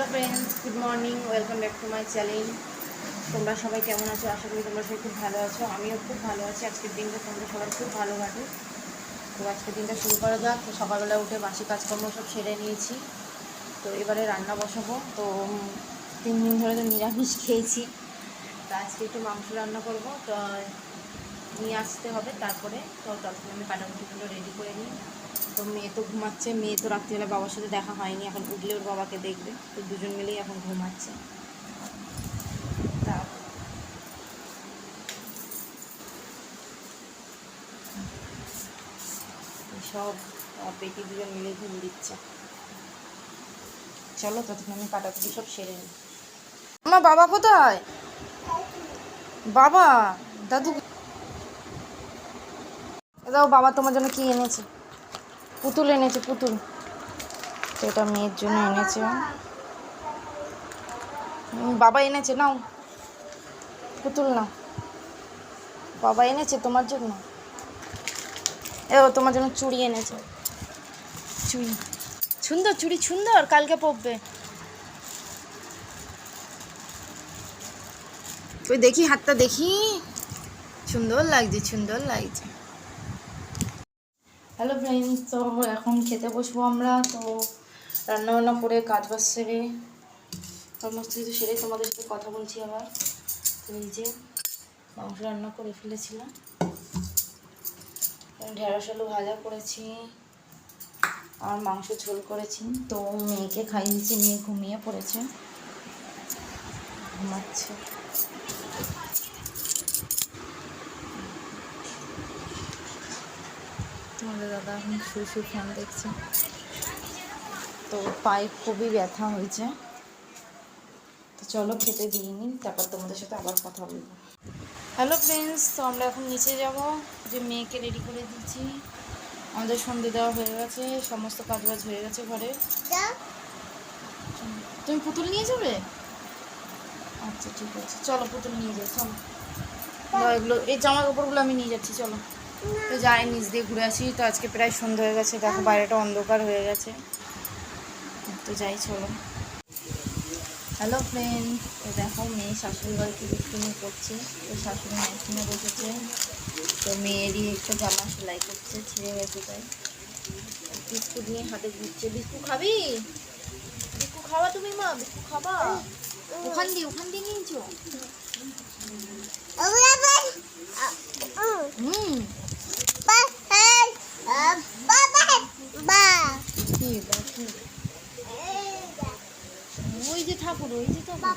Hello friends good morning welcome back to my channel তোমরা সবাই কেমন আছো? আশা করি তোমরা সবাই খুব ভালো আছো। আমিও খুব ভালো আছি। আজকের দিনটা তোমরা সবাই খুব ভালো কাটে তো আজকের দিনটা শুরু করা যাক। তো সকালবেলা উঠে বাসি কাজকর্ম সব সেরে নিয়েছি। তো এবারে রান্না বসাবো। তো তিন দিন ধরে তো নিরামিষ খেয়েছি। তো আজকে একটু মাংস রান্না করব। তো, নিয়ে আসতে হবে তারপরে। তো তখন আমি কাটাকুটিগুলো রেডি করে নিই। তো মেয়ে তো ঘুমাচ্ছে, মেয়ে তো রাত্রিবেলা বাবার সাথে দেখা হয়নি, এখন উঠলে ওর বাবাকে দেখবে, তো দুজন মিলেই এখন ঘুমাচ্ছে। সব পেটি দুজন মিলে ঘুম দিচ্ছে। চলো ততক্ষণ আমি কাটাকুটি সব সেরে নিই। আমার বাবা কোথায়? বাবা, দাদু দাও, বাবা তোমার জন্য কি এনেছে? পুতুল এনেছে, পুতুল। তো এটা মেয়ের জন্য এনেছে। বাবা এনেছে, নাও। পুতুল নাও। বাবা এনেছে তোমার জন্য? এ তোমার জন্য চুড়ি এনেছে। চুড়ি। সুন্দর চুড়ি, সুন্দর, কালকে পড়বে ওই দেখি, হাতটা দেখি। সুন্দর লাগছে সুন্দর লাগছে। হ্যালো ফ্রেন্ডস তো এখন খেতে বসবো আমরা। তো রান্না বান্না করে কাজ বাজ সেরে সমস্ত কিছু সেরে তোমাদের সাথে কথা বলছি আবার। তো এই যে মাংস রান্না করে ফেলেছিলাম। ঢেঁড়স আলু ভাজা করেছি। আর মাংস ঝোল করেছি। তো মেয়েকে খাইয়ে দিয়েছি মেয়ে ঘুমিয়ে পড়েছে। ঘুমাচ্ছে। তোমাদের দাদা এখন শুয়ে শুয়ে ফ্যান দেখছে। তো পায়ে খুবই ব্যথা হয়েছে। তো চলো খেতে দিয়ে নিই, তারপর তোমাদের সাথে আবার কথা বলব। হ্যালো ফ্রেন্ডস তো আমরা এখন নিচে যাব। যে মেয়েকে রেডি করে দিচ্ছি আমাদের সন্ধে দেওয়া হয়ে গেছে, সমস্ত কাজ বাজ হয়ে গেছে ঘরে। তুমি পুতুল নিয়ে যাবে? আচ্ছা ঠিক আছে। চলো পুতুল নিয়ে যাই, চলো। এগুলো এই জামা কাপড়গুলো আমি নিয়ে যাচ্ছি, চলো। তো যাই, নিচ দিয়ে ঘুরে আসি। তো আজকে প্রায় সন্ধ্যা হয়ে গেছে। দেখো, বাইরেটা অন্ধকার হয়ে গেছে। তো যাই, চলো। হ্যালো ফ্রেন্ড তো দেখো, মেয়ে শাশুড়ি বাড়িতে বিক্রি করছে। তো শাশুড়ি মেশিনে বসেছে। তো মেয়েরই একটা জামা সেলাই করছে, ছিঁড়ে গেছে তাই। বিস্কুট নিয়ে হাতে ঘুরছে। বিস্কুট খাবি? বিস্কুট খাওয়া তুমি, মা? বিস্কুট খাবা? ওখান দিয়ে ওখান দিয়ে নিয়েছো হুম কি দেখো ওই যে ঠাকুর ওই যে ঠাকুর।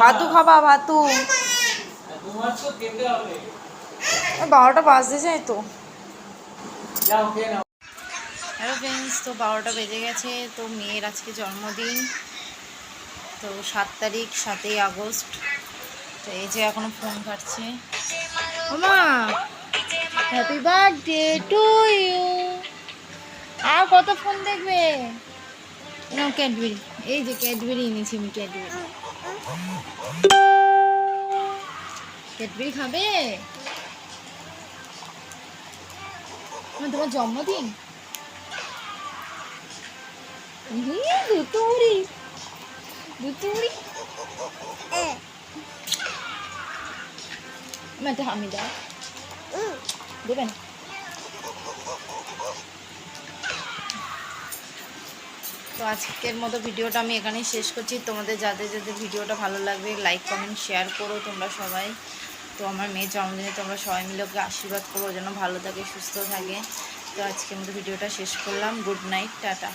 ভাতু খাবা ভাতু। বারোটা বাজতে যায় তো। হ্যালো ফ্রেন্ডস তো বারোটা বেজে গেছে তো মেয়ের আজকে জন্মদিন। তো সাত তারিখ সাতই আগস্ট। তো এই যে এখনও ফোন কাটছে। ওমা! হ্যাপি বার্থডে টু ইউ আর কত ফোন দেখবে? নাও ক্যাডবেরি এই যে ক্যাডবেরি এনেছি আমি ক্যাডবেরি ক্যাডবেরি খাবে? মানে তোমার জন্মদিন? দুতুরি। মানে আমি দাও। দেবেন? তো আজকের মতো ভিডিওটা আমি এখানেই শেষ করছি। তোমাদের যাদের যাদের ভিডিওটা ভালো লাগবে লাইক কমেন্ট শেয়ার করো তোমরা সবাই। তো আমার মেয়ের জন্মদিনে তোমরা সবাই মিলে ওকে আশীর্বাদ করো, যেন ভালো থাকে, সুস্থ থাকে। তো আজকের মতো ভিডিওটা শেষ করলাম। Good night tata.